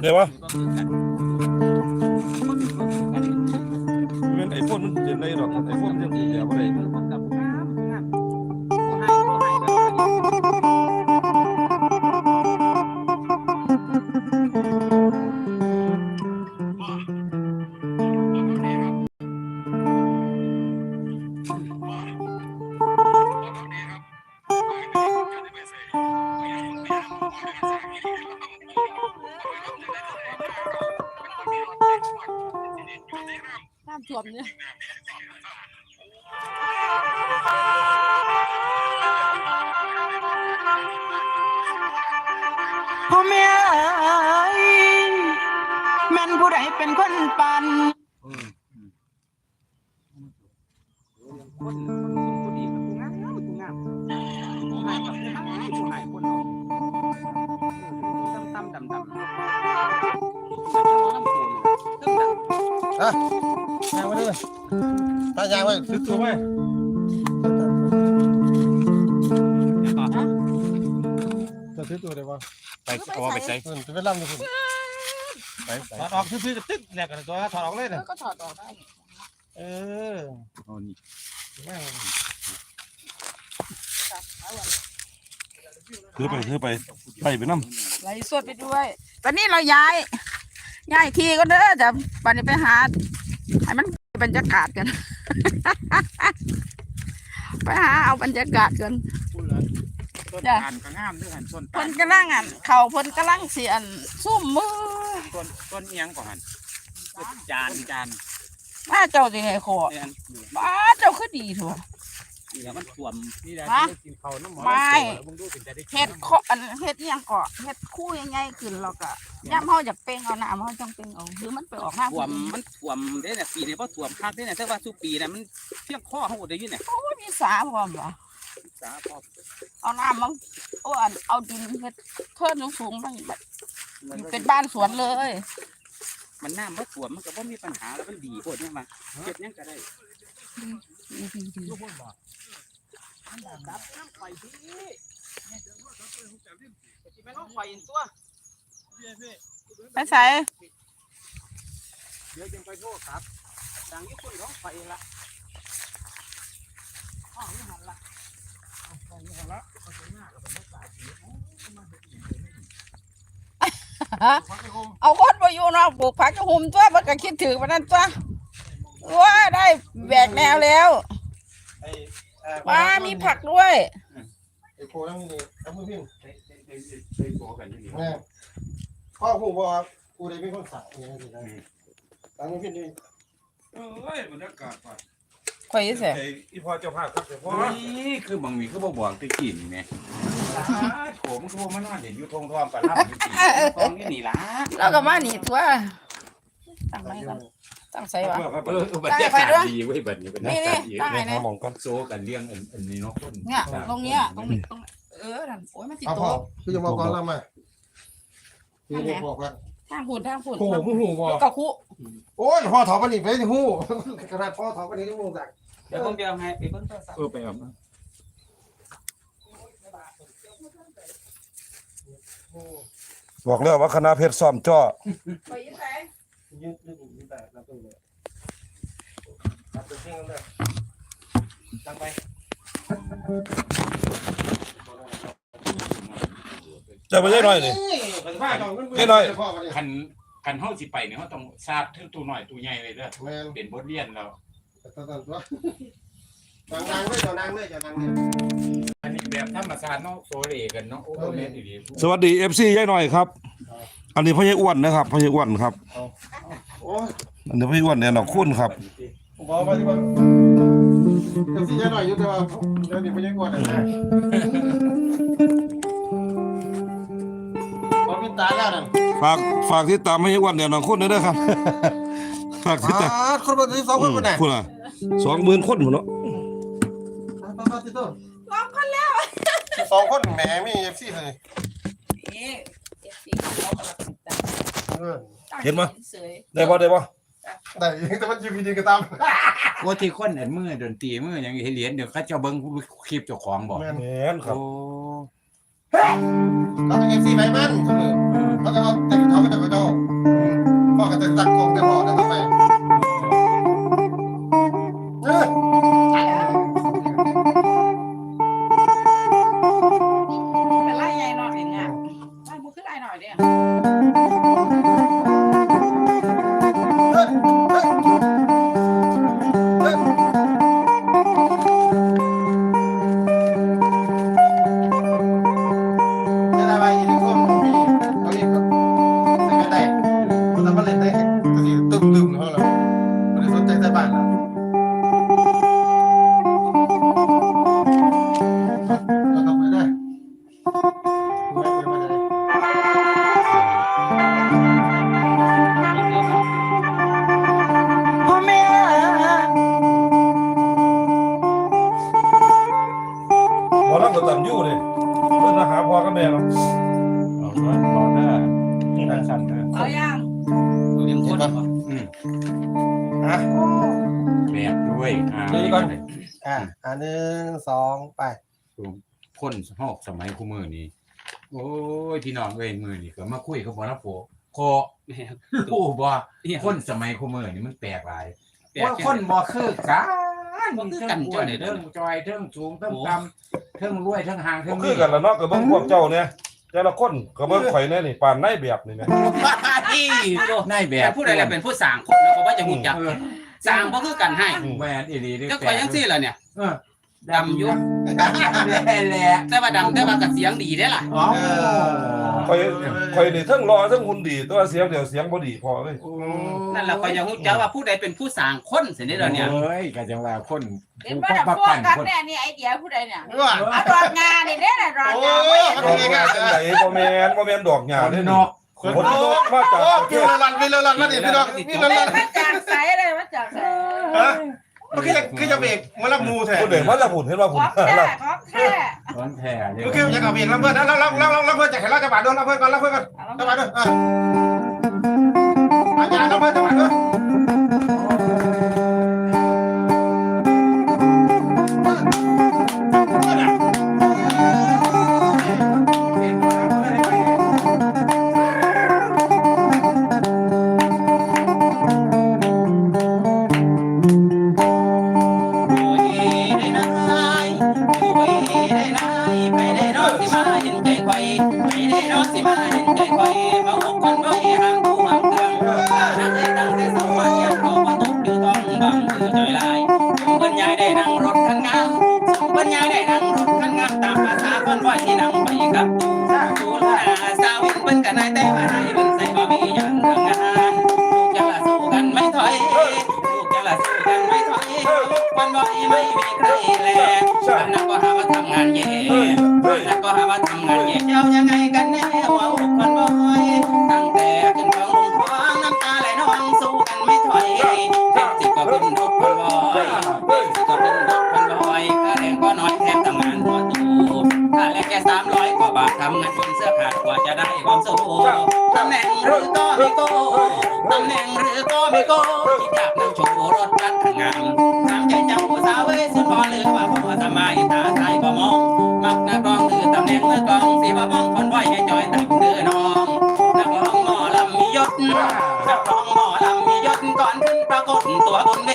เดี๋ยววะ เป็นไอโฟนมันเจ็บไรหรอกไอโฟนมันยังเดี๋ยวอะไรำท่วมเนี่ยพ่อแม่เอ้ยแม่นผู้ใดเป็นคนปันค ตั้มตั้มดำดำแต่ว่าลำโพงตึ้งดังยางไว้เลยตายางไว้ซื้อตัวไว้แล้วก็จะซื้อตัวได้ป่ะไปเอาไปใส่เออจะไปล่ำเลยคุณไปใส่ถอดออกซื้อๆตึ๊กแหลกกันตัวถอดออกเลยแล้นะวก็ถอดออกได้เออเอานี่แม่งเอาไว้ถือไปถือไปไปไปน้ไหลสวดไปด้วย ตอนนี้เราย้าย ย้ายทีก็เด้อจะปันนี้ไปหาให้มัน บรรยากาศกัน ไปหาเอาบรรยากาศกันต้นจ้ะตาลก็งามด้วยหันต้นเพิ่ตาลนกำลังอันเขาเพิ่นกำลังเสียนซุ่มมือต้นต้นเอียงก่อนหันจานจานมาเจ้าสิให้ขอเนี่ยมาเจ้าคือดีถั่ วเดี๋ยวมันท่วมนี่แหละฮะได้กินข้าวน้ำหมอไม่ มึงดูเป็นจะได้กินเฮ็ดเคาะอันเฮ็ดอิหยังเกาะเฮ็ดคู่ใหญ่ๆขึ้นแล้วก็ย่ำเฮาอยากเป่งเอาน้ำเฮาจังเป่งเอาหรือมันไปออกน้ำท่วมมันท่วมเด้เนี่ยปีนี้เพราะท่วมคักเด้เนี่ยแต่ว่าสุปีน่ะมันเพียงข้อเขาได้ยินเนี่ยโอ้ยมีสาพร้อมบ่สาพอเอาน้ำมันโอ้อันเอาดินเฮ็ดเทินสูงๆมันแบบเป็นบ้านสวนเลย มันน้ำมันท่วมมันก็บ่มีปัญหาแล้วมันดีโพดเนี่ยมาเก็บยังก็ได้ ดับน้ำไฟพี่จะไปห้องไฟตัวไปใส่เดี๋ยวยังไปโทษครับดังญี่ปุ่นห้องไฟละอ๋อนี่หันละเอาคนไปอยู่เนาะปลูกผักกระหุมตัวมันก็คิดถึงวันนั้นตัวว้าได้แบ กแนวแล้วไอ้เอ่อว้ามีผักด้วย ไอ้โคนั่งนี่เอามือพิมพ์เคยบอกกันอยู่นี่แม่พ่อผู้บอกว่ากูได้เป็นคนสั่งอย่างนี้นะตั้งมือพิมพ์ดิเอ้ยบรรยากาศว่ะข่อยเสียไอ้อีพ่อเจ้าภาพครับเดี๋ยวพ่อนี่คือบางมีคือบ่บอกตะกี้นี่แม่โถมโทรมานอนเห็นอยู่ทงทอมปลาล่ำอยู่ที่ตรงนี้นี่ล่ะเราก็มาหนีตัว ตั้งไว้ก่อนตั้งใส่วะ เออเออบรรยากาศดีเว้ยบัดนี้บรรยากาศดีนี่ๆตั้งเนี่ยหมองก่อนโซกันเลี้ยงอันอันนี้เนาะคนเนี่ยตรงเนี้ยตรงนี้ตรงเออนั่นโอ้ยมันติดเอาพ่อโต๊ะคือจะมาก่อนแล้วมาคือจะบอกว่าทางหุ่นทางหุ่นโอ้โหหูบ่กับคุโอ้ยพ่อถอดปนิไปหูขนาดพ่อถอดปนิที่หูสั่งเดี๋ยวผมเดี๋ยวให้ไปเบิ่งโทรศัพท์เออไปเอาบอกแล้วว่าคณะเพชรซ้อมจ้อข่อยยิ้มไป ยืดยืดยืดแต่แล้วก็เลยตัดตัวเองเลยตั้งไปจะไปได้หน่อยดิคันคันเฮาสิไปเนี่ยเฮาต้องทราบถึงตัวน้อยตัวใหญ่เลยเด้อแม่นเป็นบทเรียนแล้วตัดตัดตัวจางนางเลยจางนางเลยจางนางเลยอันนี้แบบธรรมชาติเนาะโซเลกันเนาะโอ้แม่นดีสวัสดีเอฟซียายหน่อยครับ อันนี้พ่อใหญ่อ้วนนะครับพ่อใหญ่อ้วนครับโอ้ยอันนี้พ่อใหญ่อ้วนเนี่ยหนอกคุณครับผมบอกว่าที่ว่าเอฟซียายหน่อยอยู่แต่ว่าเดี๋ยวนี้พ่อใหญ่อ้วนนะพอมีตาแล้วนั่นฝากฝากติดตามพ่อใหญ่อ้วนเนี่ยหนอกคุณด้วยนะครับ ฝากติดตามคนมาที่สองคนมาไหนคุณอะสองหมื่นคนหมดเนาะมาที่ต้นสองคนแล้วสองคนแหมมีเอฟซีเลยนี่เอฟซีเขากำลังติดตามตั้ง เห็นมั้ย เสยได้บ่ได้บ่ไต่ยังแต่มันยืมดีก็ตามว่าที่คนเอันมือดนตรีมืออย่างเหรียญเดี๋ยวเขาเจ้าเบิ้งคลิปเจ้าของบอกแม่นแม่ครับโอ้เราเป็นเอฟซีไปมันเขาจะเอาแต่เขาก็จะกระโดดพ่อก็จะตักกองแต่พ่อจะทำไมเออแต่ไล่ใหญ่หน่อยเนี่ยมันคือไล่หน่อยเนี่ย คนหอกสมัยคู่มือนี้โอ้ยพี่น้องเอ้ยมือนี่ก็มาคุยกับบ่นะโปโคแม่รู้บ่เนี่ยคนสมัยคู่มือนี่มันแปลกหลายแปลกว่าจังคนบ่คือกันบ่คือกันเทิงจ้อยเด้เทิองจอยเทิงสูงเทิงโอ้ต่ำเทิงรวยเทิงห่างเทิก็งคือกันละเนาะก็เบิ่งพวกเจ้าเนี่ยแต่ละคนก็เบิ่งข่อยแน่นี่ปานนายแบบนี่แหมที่นายแบแต่บผู้ใดแหละเป็นผู้สร้างคนแล้วก็ว่าจะฮู้จักเออสร้างบ่คือกันให้แหวนอีหลีนี่เจ้าข่อยจังซี่ล่ะเนี่ยเออ ดำอยู่แหละแต่ว่าดำแต่ว่าก็เสียงดีได้ล่ะ อ๋อข่อยข่อยนี่เทั้งรอเทั้งหุ่นดีแต่ว่าเสียงเดี๋ยวเสียงบ่ดีพอเลย นั่นแหละข่อยอยากฮู้จักว่าผู้ใดเป็นผู้สร้างคนสินี่เด้อเนี่ยเอ้ยก็จังว่าคนเห็นผู้ว่าประพวกักนกันคนเนี่ยนี่ไอเดียผู้ใดเนี่ยว่าเอาดอกงานนี่เนี่ยดอกโอ้งานมันเป็นไงจังไดบ่แม่นบ่แม่นดอกหญ้าคนเด้นนี่อก คนนอกมาจากโอ้ประเทพี่ศ ละลันพี่ละลันมาดิพี่น้องพี่ละลันมาจากใสเลยมาจากใสฮะ มันคือจะคือจะเบรกมารับมูแทนคนเด็กมาจากหุ่นเห็นว่าขหุ่นองแท้ของแท้คนแท้เลยมันคือจะกับเบรกรับเพื่อนแล้วแล้วแล้วแล้วแล้วเพื่อนจะเห็นเราจะบาดโดนรับเพื่อนก่อนรับเพื่อนก่อนจะบาดโดนอะอาจารย์รับเพื่อนจะบาดโดน เจ้ายังไงกันแน่ว่าอุคนบ่อยตั้งแต่ขึ้นของลงควางน้ำตาไหลนองสู้กันไม่ถอยเป็นสิบก็เป็นทุกคนบ่อยเป็นสิบก็เป็นทุกคนบ่อยค่าแรงก็น้อยแทบทำงานหัวตูค่าแรงแค่สามร้อยกว่าบาททำงานจนเสื้อขาดกว่าจะได้ความสุขตำแหน่งหรือก็ไม่โก้ตำแหน่งหรือก็ไม่โก้คิดอยาก わかん。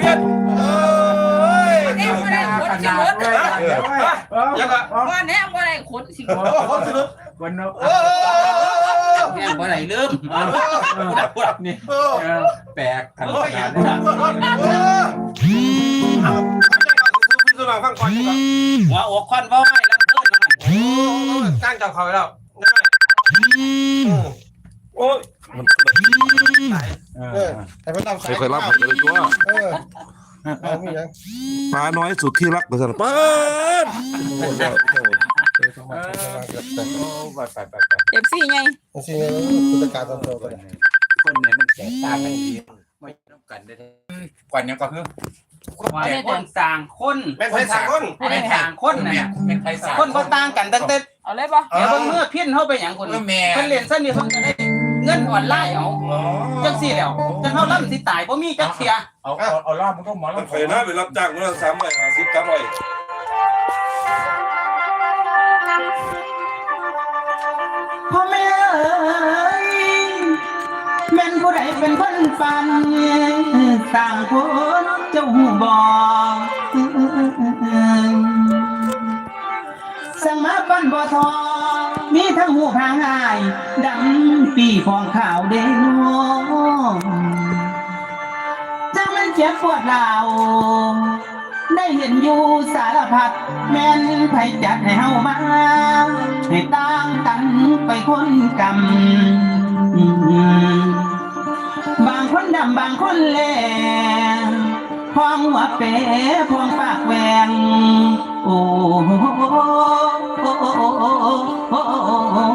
เรียกพี่เปียดเอ้ยเนี่ยบ่ได้ขนสิรถยังก็ว่าเนี่ยบ่ได้ขนสิรถคนสนุกวันนกเออแม่งบ่ได้ลืมนี่แปลกขนาดเอนั้นอเอาพี่สุนังฟังก่อนอยู่ครับหัวอกควันว้อยลำเพิ่นหน่อยโอ้งจับเขาไปแล้วโอ้ย มันเออแต่เพิ่นทำสายเคยรับผมเลยตัวเออเอามียังปลาน้อยสุดที่รักแต่สันป้าดโอ้โหเออสมัครสมัครสมัครโอ้ไปไปไปไปเอฟซีไงจริงๆผู้จัดการตำรวจคนเนี่ยคนเนี่ยมันแตกต่างกันดีไม่ต้องกันได้กว่านี้ก็คือว่คนต่างคนแม่นไทยสามคนเป็นต่างคนนะเนี่ยเป็นไทยสามคนบ่ต่างกันตั้งแต่เอาเลยปะเดี๋ยวเบิ่งเมื่อเพี้ยนเฮาไปหยังคนเพิ่นเรียนซะนี่เพิ่นก็ได้ เงินออนไลน์เอาจังซี่แล้วจังเฮาล่ำสิตายบ่มีจักเที่ยเอาเอาเอารอบมันก็หมอมันลำเคยนะไปรับจ้างมันสามร้อยห้าสิบกับร้อยพ่อแม่เอ้ยแม่นผู้ใดเป็นคนปันต่างคนเจ้าหูบอสังมาปันบ่ทอ มีทั้งหูพางอายดำปีฟองขาวเด้นจังมันเจ็บปวดเหล่าได้เห็นอยู่สารพัดแม่นไผจัดให้เฮามา ให้ต่างกันไปคนกำบางคนดำบางคนแหลงพองหัวเป๋พองปากแหวง โอ้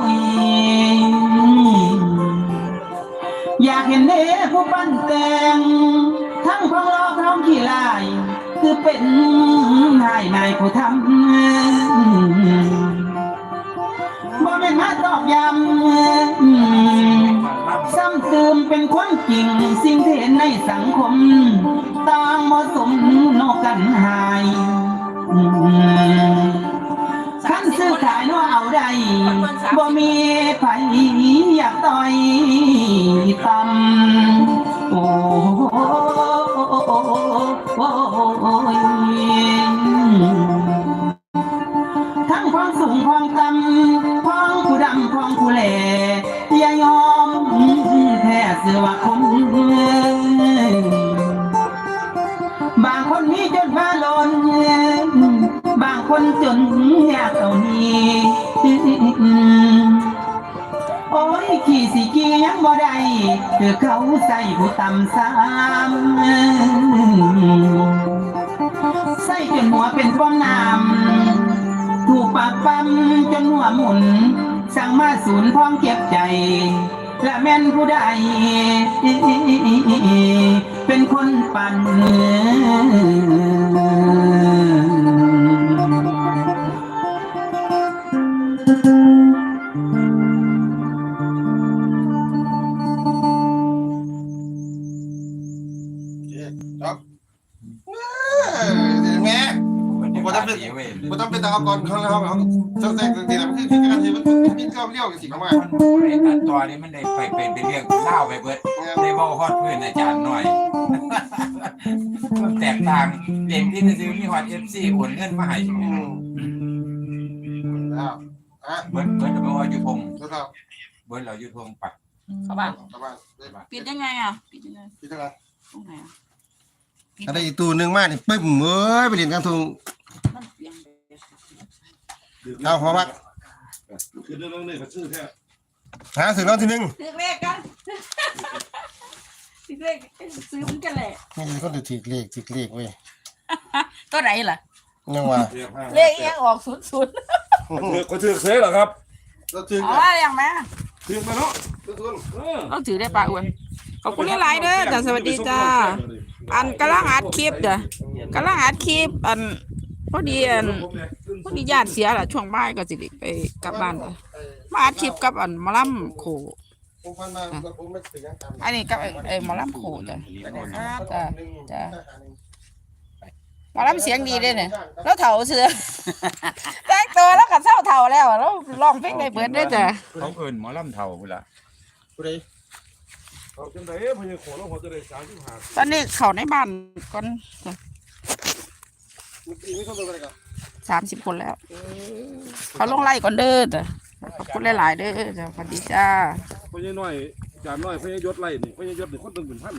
ยอยากเห็นเด้ผู้ปั้นแต่ง ทั้งของล้อพร้อมขี้ลาย คือเป็นนายนายผู้ทำบ่เป็นมาตอกย้ำซ้ำเติมเป็นคนจริง สิ่งที่เห็นในสังคมต่างเหมาะสมนอกกันหาย ขั้นซื้อขายนัวเอาได้บ่มีไผอยากต่อยตำ โอ้ยขี่สิขี่ยังบ่ได้คือเขาใส่ผู้ต่ำซ้ำใส่จนหัวเป็นป้อมน้ำถูกปากปั๊มจนหัวหมุน สั่งมาศูนย์พ้องเก็บใจและแม่นผู้ใดเป็นคนปั่น ที่การที่มันมีเกลียวเลี้ยวกันสิเข้ามาไอ้ตัดตัวนี้มันได้ไปเป็นเป็นเรื่องเล่าไปเบิดได้เว้าฮอดเพื่อนอาจารย์หน่อย มันแตกต่างเด็กที่ซื้อมีฮอด FC โอนเงินมาให้อืมแล้วอะเบิดเบิดเอาไปว่าอยู่ทงแล้วก็เบิดเราอยู่ทงปัดเข้าบ้านกลับบ้านได้ปะปิดยังไงอะปิดยังไงพี่เท่าไหร่ตรงไหนอะอะไรอีกตัวหนึ่งมากนี่ปึ้มเอ้ยไปเรียนกลางทุ่งมันเปลี่ยนเอาหัวมัก คือเรื่องนี้เขาชื่อแค่หาถึงน้องที่หนึ่งซื้อเลขกันซื้อเลขซื้อเหมือนกันแหละนี่คนจะถีกเลขถีกเลขเว้ยตัวไหนล่ะ ยังว่าเรียกห้าเลขยังออกศูนย์ศูนย์เขาถือเสียเหรอครับเราถึงเอาว่าอย่างแม่ถือมาเนาะทุนเออต้องถือได้ปะอ้วนขอบคุณหลายๆเด้อจ้ะสวัสดีจ้าอันกำลังอัดคลิปจ้ะกำลังอัดคลิปอันพอดีอัน พอดีญาติเสียล่ะช่วงบ่ายก็สิได้ไปกลับบ้านจ้ะมาอัดคลิปกับอันหมอลำโข ผมพันมาผมไม่ถึงยังตามอันนี้กับไอ้ไอ้หมอลำโขจ้ะจ้ะจ้ะ หมอลำเสียงดีเลยเนี่ยแล้วเถาเสือ แต่งตัวแล้วก็เศร้าเถาแล้วแล้วร้องเพลงได้เบิดได้อจ้ะเขาเอิ้นหมอลำเฒ่าพุ่นล่ะผู้ใดเขาจังไดพญาโขแล้วเขาจะได้สามสิบห้าตอนนี้เขาในบ้านก่อนเมื่อกี้ไม่เข้าไปกัน สามสิบคนแล้ว เขาลงไล่ก่อนเด้อจ้ะขอบคุณหลายๆเด้อจ้ะสวัสดีจ้า พญาน้อยจานน้อยพญายศไล่นี่พญายศนี่คนตึงเป็นพัน